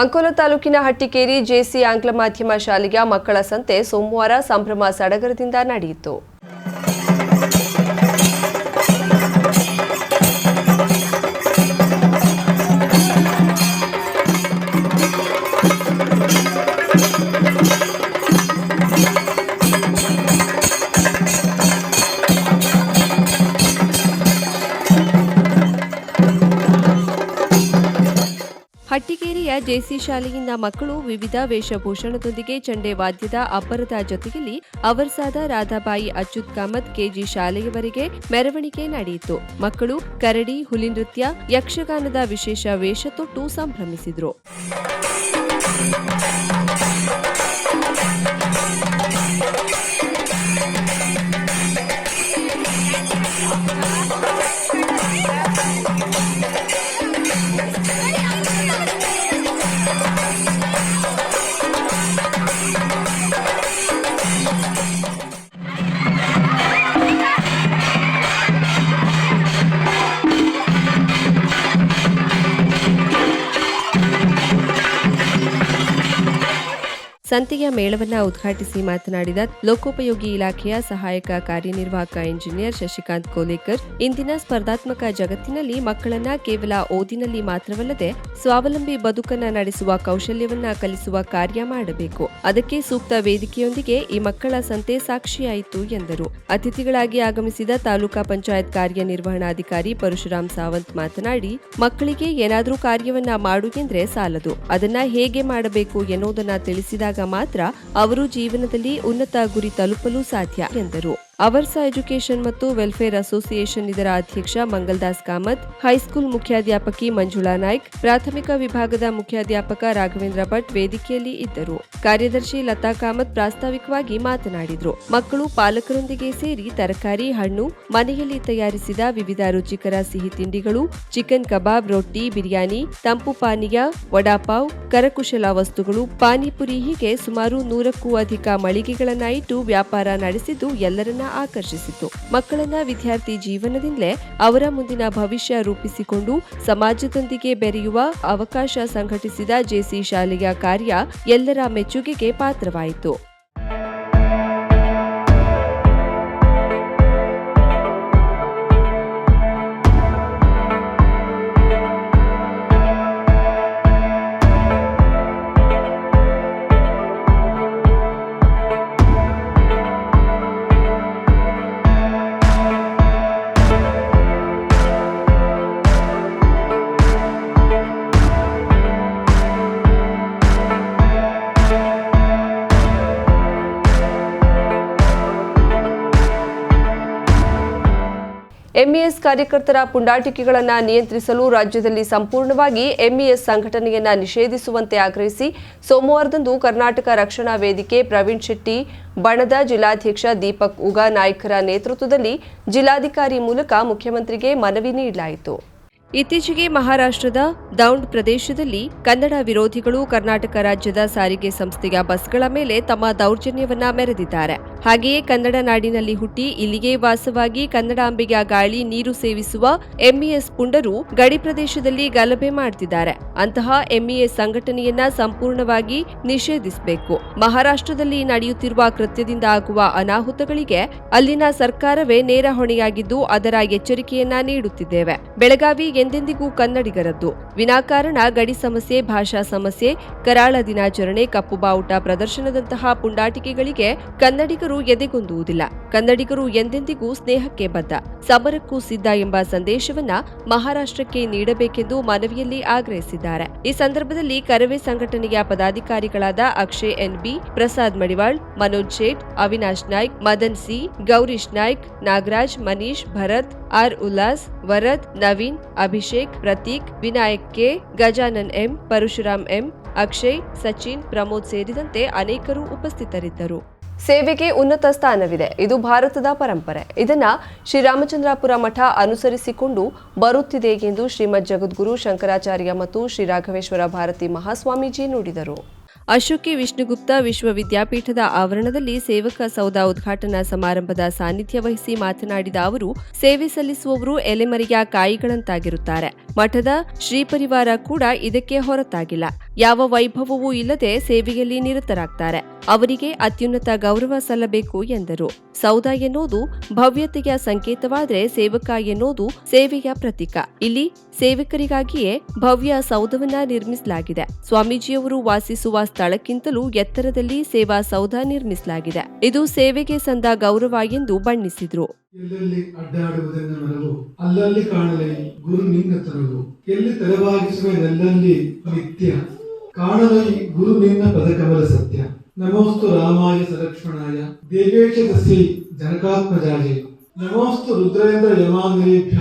ಅಂಕೋಲ ತಾಲೂಕಿನ ಹಟ್ಟಿಕೇರಿ ಜೆಸಿ ಆಂಗ್ಲ ಮಾಧ್ಯಮ ಶಾಲೆಯ ಮಕ್ಕಳ ಸಂತೆ ಸೋಮವಾರ ಸಂಭ್ರಮ ಸಡಗರದಿಂದ ನಡೆಯಿತು. ಹಟ್ಟಿಕೇರಿಯ ಜೆಸಿ ಶಾಲೆಯಿಂದ ಮಕ್ಕಳು ವಿವಿಧ ವೇಷಭೂಷಣದೊಂದಿಗೆ ಚಂಡೆ ವಾದ್ಯದ ಅಬ್ಬರದ ಜೊತೆಯಲ್ಲಿ ಅವರ್ಸಾದ ರಾಧಾಬಾಯಿ ಅಚ್ಯುತ್ ಕಾಮತ್ ಕೆಜಿ ಶಾಲೆಯವರೆಗೆ ಮೆರವಣಿಗೆ ನಡೆಯಿತು. ಮಕ್ಕಳು ಕರಡಿ, ಹುಲಿ ನೃತ್ಯ, ಯಕ್ಷಗಾನದ ವಿಶೇಷ ವೇಷ ತೊಟ್ಟು ಸಂಭ್ರಮಿಸಿದ್ರು. ಸಂತೆಯ ಮೇಳವನ್ನ ಉದ್ಘಾಟಿಸಿ ಮಾತನಾಡಿದ ಲೋಕೋಪಯೋಗಿ ಇಲಾಖೆಯ ಸಹಾಯಕ ಕಾರ್ಯನಿರ್ವಾಹಕ ಇಂಜಿನಿಯರ್ ಶಶಿಕಾಂತ್ ಕೋಲೇಕರ್, ಇಂದಿನ ಸ್ಪರ್ಧಾತ್ಮಕ ಜಗತ್ತಿನಲ್ಲಿ ಮಕ್ಕಳನ್ನ ಕೇವಲ ಓದಿನಲ್ಲಿ ಮಾತ್ರವಲ್ಲದೆ ಸ್ವಾವಲಂಬಿ ಬದುಕನ್ನ ನಡೆಸುವ ಕೌಶಲ್ಯವನ್ನ ಕಲಿಸುವ ಕಾರ್ಯ ಮಾಡಬೇಕು. ಅದಕ್ಕೆ ಸೂಕ್ತ ವೇದಿಕೆಯೊಂದಿಗೆ ಈ ಮಕ್ಕಳ ಸಂತೆ ಸಾಕ್ಷಿಯಾಯಿತು ಎಂದರು. ಅತಿಥಿಗಳಾಗಿ ಆಗಮಿಸಿದ ತಾಲೂಕಾ ಪಂಚಾಯತ್ ಕಾರ್ಯನಿರ್ವಹಣಾಧಿಕಾರಿ ಪರಶುರಾಮ್ ಸಾವಂತ್ ಮಾತನಾಡಿ, ಮಕ್ಕಳಿಗೆ ಏನಾದರೂ ಕಾರ್ಯವನ್ನ ಮಾಡು ಎಂದ್ರೆ ಸಾಲದು. ಅದನ್ನ ಹೇಗೆ ಮಾಡಬೇಕು ಎನ್ನುವುದನ್ನ ತಿಳಿಸಿದಾಗ ಮಾತ್ರ ಅವರು ಜೀವನದಲ್ಲಿ ಉನ್ನತ ಗುರಿ ತಲುಪಲು ಸಾಧ್ಯ ಎಂದರು. ಅವರ್ಸ ಎಜುಕೇಷನ್ ಮತ್ತು ವೆಲ್ಫೇರ್ ಅಸೋಸಿಯೇಷನ್ ಇದರ ಅಧ್ಯಕ್ಷ ಮಂಗಲ್ದಾಸ್ ಕಾಮತ್, ಹೈಸ್ಕೂಲ್ ಮುಖ್ಯಾಧ್ಯಾಪಕಿ ಮಂಜುಳಾ ನಾಯ್ಕ್, ಪ್ರಾಥಮಿಕ ವಿಭಾಗದ ಮುಖ್ಯಾಧ್ಯಾಪಕ ರಾಘವೇಂದ್ರ ಭಟ್ ವೇದಿಕೆಯಲ್ಲಿ ಇದ್ದರು. ಕಾರ್ಯದರ್ಶಿ ಲತಾ ಕಾಮತ್ ಪ್ರಾಸ್ತಾವಿಕವಾಗಿ ಮಾತನಾಡಿದರು. ಮಕ್ಕಳು ಪಾಲಕರೊಂದಿಗೆ ಸೇರಿ ತರಕಾರಿ, ಹಣ್ಣು, ಮನೆಯಲ್ಲಿ ತಯಾರಿಸಿದ ವಿವಿಧ ರುಚಿಕರ ಸಿಹಿ ತಿಂಡಿಗಳು, ಚಿಕನ್ ಕಬಾಬ್, ರೊಟ್ಟಿ, ಬಿರಿಯಾನಿ, ತಂಪು ಪಾನೀಯ, ವಡಾಪಾವ್, ಕರಕುಶಲ ವಸ್ತುಗಳು, ಪಾನಿಪುರಿ ಹೀಗೆ ಸುಮಾರು ನೂರಕ್ಕೂ ಅಧಿಕ ಮಳಿಗೆಗಳನ್ನ ಇಟ್ಟು ವ್ಯಾಪಾರ ನಡೆಸಿದ್ದು ಎಲ್ಲರನ್ನ ಆಕರ್ಷಿಸಿತು. ಮಕ್ಕಳನ್ನ ವಿದ್ಯಾರ್ಥಿ ಜೀವನದಿಂದಲೇ ಅವರ ಮುಂದಿನ ಭವಿಷ್ಯ ರೂಪಿಸಿಕೊಂಡು ಸಮಾಜದೊಂದಿಗೆ ಬೆರೆಯುವ ಅವಕಾಶ ಸಂಘಟಿಸಿದ ಜೆಸಿ ಶಾಲೆಯ ಕಾರ್ಯ ಎಲ್ಲರ ಮೆಚ್ಚುಗೆಗೆ ಪಾತ್ರವಾಯಿತು. ಎಂಇಎಸ್ ಕಾರ್ಯಕರ್ತರ ಪುಂಡಾಟಿಕೆಗಳನ್ನು ನಿಯಂತ್ರಿಸಲು ರಾಜ್ಯದಲ್ಲಿ ಸಂಪೂರ್ಣವಾಗಿ ಎಂಇಎಸ್ ಸಂಘಟನೆಯನ್ನು ನಿಷೇಧಿಸುವಂತೆ ಆಗ್ರಹಿಸಿ ಸೋಮವಾರದಂದು ಕರ್ನಾಟಕ ರಕ್ಷಣಾ ವೇದಿಕೆ ಪ್ರವೀಣ್ ಶೆಟ್ಟಿ, ಬಣದ ಜಿಲ್ಲಾಧ್ಯಕ್ಷ ದೀಪಕ್ ಉಗಾ ನಾಯ್ಕರ ನೇತೃತ್ವದಲ್ಲಿ ಜಿಲ್ಲಾಧಿಕಾರಿ ಮೂಲಕ ಮುಖ್ಯಮಂತ್ರಿಗೆ ಮನವಿ ನೀಡಲಾಯಿತು. ಇತ್ತೀಚೆಗೆ ಮಹಾರಾಷ್ಟ್ರದ ದೌಂಡ್ ಪ್ರದೇಶದಲ್ಲಿ ಕನ್ನಡ ವಿರೋಧಿಗಳು ಕರ್ನಾಟಕ ರಾಜ್ಯದ ಸಾರಿಗೆ ಸಂಸ್ಥೆಯ ಬಸ್ಗಳ ಮೇಲೆ ತಮ್ಮ ದೌರ್ಜನ್ಯವನ್ನ ಮೆರೆದಿದ್ದಾರೆ. ಹಾಗೆಯೇ ಕನ್ನಡ ನಾಡಿನಲ್ಲಿ ಹುಟ್ಟಿ ಇಲ್ಲಿಗೆ ವಾಸವಾಗಿ ಕನ್ನಡಾಂಬೆಯ ಗಾಳಿ ನೀರು ಸೇವಿಸುವ ಎಂಇಎಸ್ ಪುಂಡರು ಗಡಿ ಪ್ರದೇಶದಲ್ಲಿ ಗಲಭೆ ಮಾಡುತ್ತಿದ್ದಾರೆ ಅಂತಹ ಎಂಇಎಸ್ ಸಂಘಟನೆಯನ್ನ ಸಂಪೂರ್ಣವಾಗಿ ನಿಷೇಧಿಸಬೇಕು. ಮಹಾರಾಷ್ಟ್ರದಲ್ಲಿ ನಡೆಯುತ್ತಿರುವ ಕೃತ್ಯದಿಂದ ಆಗುವ ಅನಾಹುತಗಳಿಗೆ ಅಲ್ಲಿನ ಸರ್ಕಾರವೇ ನೇರ ಹೊಣೆಯಾಗಿದ್ದು ಅದರ ಎಚ್ಚರಿಕೆಯನ್ನ ನೀಡುತ್ತಿದ್ದೇವೆ. ಬೆಳಗಾವಿ ಎಂದೆಂದಿಗೂ ಕನ್ನಡಿಗರದ್ದು. ವಿನಾಕಾರಣ, ಗಡಿ ಸಮಸ್ಯೆ, ಭಾಷಾ ಸಮಸ್ಯೆ, ಕರಾಳ ದಿನಾಚರಣೆ, ಕಪ್ಪು ಬಾವುಟ ಪ್ರದರ್ಶನದಂತಹ ಪುಂಡಾಟಿಕೆಗಳಿಗೆ ಕನ್ನಡಿಗರು ಎದೆಗೊಂದುವುದಿಲ್ಲ. ಕನ್ನಡಿಗರು ಎಂದೆಂದಿಗೂ ಸ್ನೇಹಕ್ಕೆ ಬದ್ಧ. ಸಮರಕ್ಕೂ ಸಿದ್ಧ ಎಂಬ ಸಂದೇಶವನ್ನ ಮಹಾರಾಷ್ಟ್ರಕ್ಕೆ ನೀಡಬೇಕೆಂದು ಮನವಿಯಲ್ಲಿ ಆಗ್ರಹಿಸಿದ್ದಾರೆ. ಈ ಸಂದರ್ಭದಲ್ಲಿ ಕರವೇ ಸಂಘಟನೆಯ ಪದಾಧಿಕಾರಿಗಳಾದ Akshay NB Prasad Madiwal, Manoj Shet, Avinash Naik, Madan C, Gourish Naik, Nagaraj, Manish Bharat R Ullas, Varad, Naveen, Abhishek, Prateek, Vinayak K, Gajanan M, Parashuram M, Akshay, Sachin, Pramod ಸೇರಿದಂತೆ ಅನೇಕರು ಉಪಸ್ಥಿತರಿದ್ದರು. ಸೇವೆಗೆ ಉನ್ನತ ಸ್ಥಾನವಿದೆ. ಇದು ಭಾರತದ ಪರಂಪರೆ. ಇದನ್ನ ಶ್ರೀರಾಮಚಂದ್ರಾಪುರ ಮಠ ಅನುಸರಿಸಿಕೊಂಡು ಬರುತ್ತಿದೆ ಎಂದು ಶ್ರೀಮದ್ ಜಗದ್ಗುರು ಶಂಕರಾಚಾರ್ಯ ಮತ್ತು ಶ್ರೀ ರಾಘವೇಶ್ವರ ಭಾರತಿ ಮಹಾಸ್ವಾಮೀಜಿ ನುಡಿದರು. ಅಶೋಕಿ ವಿಷ್ಣುಗುಪ್ತ ವಿಶ್ವವಿದ್ಯಾಪೀಠದ ಆವರಣದಲ್ಲಿ ಸೇವಕ ಸೌಧ ಉದ್ಘಾಟನಾ ಸಮಾರಂಭದ ಸಾನ್ನಿಧ್ಯ ವಹಿಸಿ ಮಾತನಾಡಿದ ಅವರು, ಸೇವೆ ಸಲ್ಲಿಸುವವರು ಎಲೆಮರೆಯ ಕಾಯಿಗಳಂತಾಗಿರುತ್ತಾರೆ. ಮಠದ ಶ್ರೀಪರಿವಾರ ಕೂಡ ಇದಕ್ಕೆ ಹೊರತಾಗಿಲ್ಲ. ಯಾವ ವೈಭವವೂ ಇಲ್ಲದೆ ಸೇವೆಯಲ್ಲಿ ನಿರತರಾಗ್ತಾರೆ. ಅವರಿಗೆ ಅತ್ಯುನ್ನತ ಗೌರವ ಸಲ್ಲಬೇಕು ಎಂದರು. ಸೌಧ ಎನ್ನುವುದು ಭವ್ಯತೆಯ ಸಂಕೇತವಾದರೆ ಸೇವಕ ಎನ್ನುವುದು ಸೇವೆಯ ಪ್ರತೀಕ. ಇಲ್ಲಿ ಸೇವಕರಿಗಾಗಿಯೇ ಭವ್ಯ ಸೌಧವನ್ನ ನಿರ್ಮಿಸಲಾಗಿದೆ. ಸ್ವಾಮೀಜಿಯವರು ವಾಸಿಸುವ ಸ್ಥಳಕ್ಕಿಂತಲೂ ಎತ್ತರದಲ್ಲಿ ಸೇವಾ ಸೌಧ ನಿರ್ಮಿಸಲಾಗಿದೆ. ಇದು ಸೇವೆಗೆ ಸಂದ ಗೌರವ ಎಂದು ಬಣ್ಣಿಸಿದ್ರು. ಎಲ್ಲೆಲ್ಲಿ ಅಡ್ಡಾಡುವುದನ್ನು ನೋಡಲು, ಅಲ್ಲಲ್ಲಿ ಕಾಣಲಿ ಗುರು ನಿನ್ನ ತರಲು ಎಲ್ಲಿ ತಲೆಬಾಗಿಸುವೆನೆಲ್ಲಲ್ಲಿ ನಿತ್ಯ. ಕಾಣಲೈ ಗುರು ನಿನ್ನ ಪದಕಮಲ ಸತ್ಯ ನಮೋಸ್ತು ರಾಮಾಯ ಸಲಕ್ಷ್ಮಣಾಯ ದೇವೇಶ ತಸ್ಯೈ ಜನಕಾತ್ಮಜಾಯ ನಮೋಸ್ತು ರುದ್ರೇಂದ್ರ ಯಮಾಂಗೇಭ್ಯ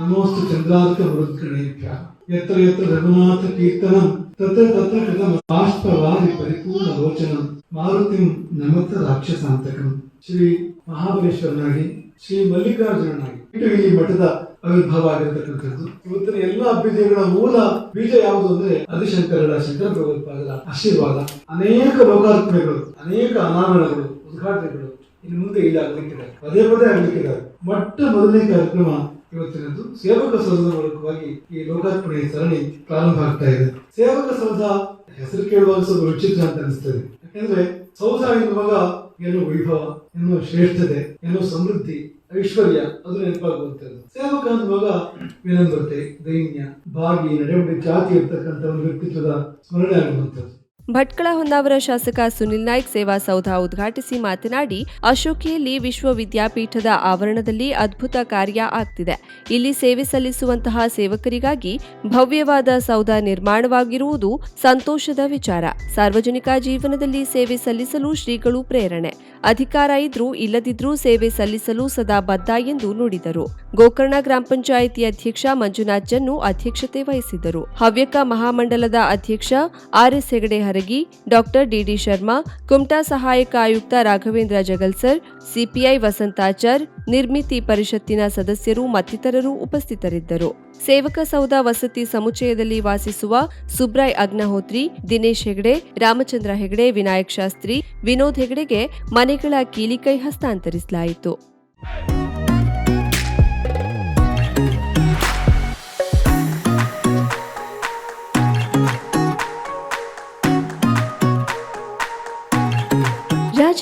ನಮೋಸ್ತು ಚಂದ್ರಾರ್ಕ ಮೃದ್ಗಣೇಭ್ಯ ಯತ್ರ ಯತ್ರ ರಘುನಾಥ ಕೀರ್ತನಂ ತತ್ರ ತತ್ರ ಕೃತ ಬಾಷ್ಪವಾದಿ ಪರಿಪೂರ್ಣ ರೋಚನಂ ಮಾರುತಿಂ ನಮತ ರಾಕ್ಷಸಾಂತಕಂ ಶ್ರೀ ಮಹಾಬಲೇಶ್ವರನಾಗಿ ಶ್ರೀ ಮಲ್ಲಿಕಾರ್ಜುನನಾಗಿ ಇಟ್ಟು ಇಲ್ಲಿ ಮಠದ ಆವಿರ್ಭಾವ ಆಗಿರತಕ್ಕಂಥದ್ದು ಇವತ್ತಿನ ಎಲ್ಲ ಅಭ್ಯುದಯಗಳ ಮೂಲ ಬೀಜ ಯಾವುದು ಅಂದ್ರೆ ಆದಿಶಂಕರರ ಶಂಕರ ಭಗವತ್ಪಾದರ ಆಶೀರ್ವಾದ. ಅನೇಕ ಲೋಕಾರ್ಪಣೆಗಳು, ಅನೇಕ ಅನಾವರಣಗಳು, ಉದ್ಘಾಟನೆಗಳು ಇನ್ನು ಮುಂದೆ ಇದಾಗಲಿಕ್ಕಿದೆ ಪದೇ ಪದೇ ಆಗ್ಲಿಕ್ಕಿದೆ. ಮೊಟ್ಟ ಮೊದಲನೇ ಕಾರ್ಯಕ್ರಮ ಇವತ್ತಿನದ್ದು. ಸೇವಕ ಸಂಘದ ಮೂಲಕವಾಗಿ ಈ ಲೋಕಾರ್ಪಣೆ ಸರಣಿ ಪ್ರಾರಂಭ ಆಗ್ತಾ ಇದೆ. ಸೇವಕ ಸಂಘ ಹೆಸರು ಕೇಳುವಾಗ ಸ್ವಲ್ಪ ವಿಚಿತ್ರ ಅಂತ ಅನಿಸ್ತದೆ. ಯಾಕಂದ್ರೆ ಸೌಧ ಎನ್ನುವಾಗ ಏನೋ ವೈಭವ ಏನೋ ಶ್ರೇಷ್ಠತೆ ಏನೋ ಸಮೃದ್ಧಿ ಐಶ್ವರ್ಯ ಅದು ನೆನಪಾಗುವಂಥದ್ದು ಸೇವಕ ಅನ್ನುವಾಗ ವಿನಮ್ರತೆ, ದೈನ್ಯ ಬಾಗಿ ನಡೆವಳಿ ಜಾತಿ ಇರ್ತಕ್ಕಂಥ ಒಂದು ವ್ಯಕ್ತಿತ್ವದ ಸ್ಮರಣೆ ಆಗುವಂಥದ್ದು ಭಟ್ಕಳ ಹೊನ್ನಾವರ ಶಾಸಕ ಸುನಿಲ್ ನಾಯ್ಕ್ ಸೇವಾ ಸೌಧ ಉದ್ಘಾಟಿಸಿ ಮಾತನಾಡಿ, ಅಶೋಕಿಯಲ್ಲಿ ವಿಶ್ವವಿದ್ಯಾಪೀಠದ ಆವರಣದಲ್ಲಿ ಅದ್ಭುತ ಕಾರ್ಯ ಆಗ್ತಿದೆ. ಇಲ್ಲಿ ಸೇವೆ ಸಲ್ಲಿಸುವಂತಹ ಸೇವಕರಿಗಾಗಿ ಭವ್ಯವಾದ ಸೌಧ ನಿರ್ಮಾಣವಾಗಿರುವುದು ಸಂತೋಷದ ವಿಚಾರ. ಸಾರ್ವಜನಿಕ ಜೀವನದಲ್ಲಿ ಸೇವೆ ಸಲ್ಲಿಸಲು ಶ್ರೀಗಳು ಪ್ರೇರಣೆ. ಅಧಿಕಾರ ಇದ್ರೂ ಇಲ್ಲದಿದ್ರೂ ಸೇವೆ ಸಲ್ಲಿಸಲು ಸದಾ ಬದ್ಧ ಎಂದು ನುಡಿದರು. ಗೋಕರ್ಣ ಗ್ರಾಮ ಪಂಚಾಯಿತಿ ಅಧ್ಯಕ್ಷ ಮಂಜುನಾಥ್ ಜನ್ನು ಅಧ್ಯಕ್ಷತೆ ವಹಿಸಿದ್ದರು. ಹವ್ಯಕ ಮಹಾಮಂಡಲದ ಅಧ್ಯಕ್ಷ RS Hegde Haragi doctor DD Sharma, Kumta ಸಹಾಯಕ ಆಯುಕ್ತ ರಾಘವೇಂದ್ರ ಜಗಲ್ಸರ್ ಸಿಪಿಐ ವಸಂತಾಚಾರ್ ನಿರ್ಮಿತಿ ಪರಿಷತ್ತಿನ ಸದಸ್ಯರು ಮತ್ತಿತರರು ಉಪಸ್ಥಿತರಿದ್ದರು. ಸೇವಕ ಸೌಧ ವಸತಿ ಸಮುಚ್ಚಯದಲ್ಲಿ ವಾಸಿಸುವ ಸುಬ್ರಾಯ್ ಅಗ್ನಹೋತ್ರಿ, ದಿನೇಶ್ ಹೆಗಡೆ, ರಾಮಚಂದ್ರ ಹೆಗಡೆ, ವಿನಾಯಕ್ ಶಾಸ್ತ್ರಿ, ವಿನೋದ್ ಹೆಗಡೆಗೆ ಮನೆಗಳ ಕೀಲಿಕೈ ಹಸ್ತಾಂತರಿಸಲಾಯಿತು.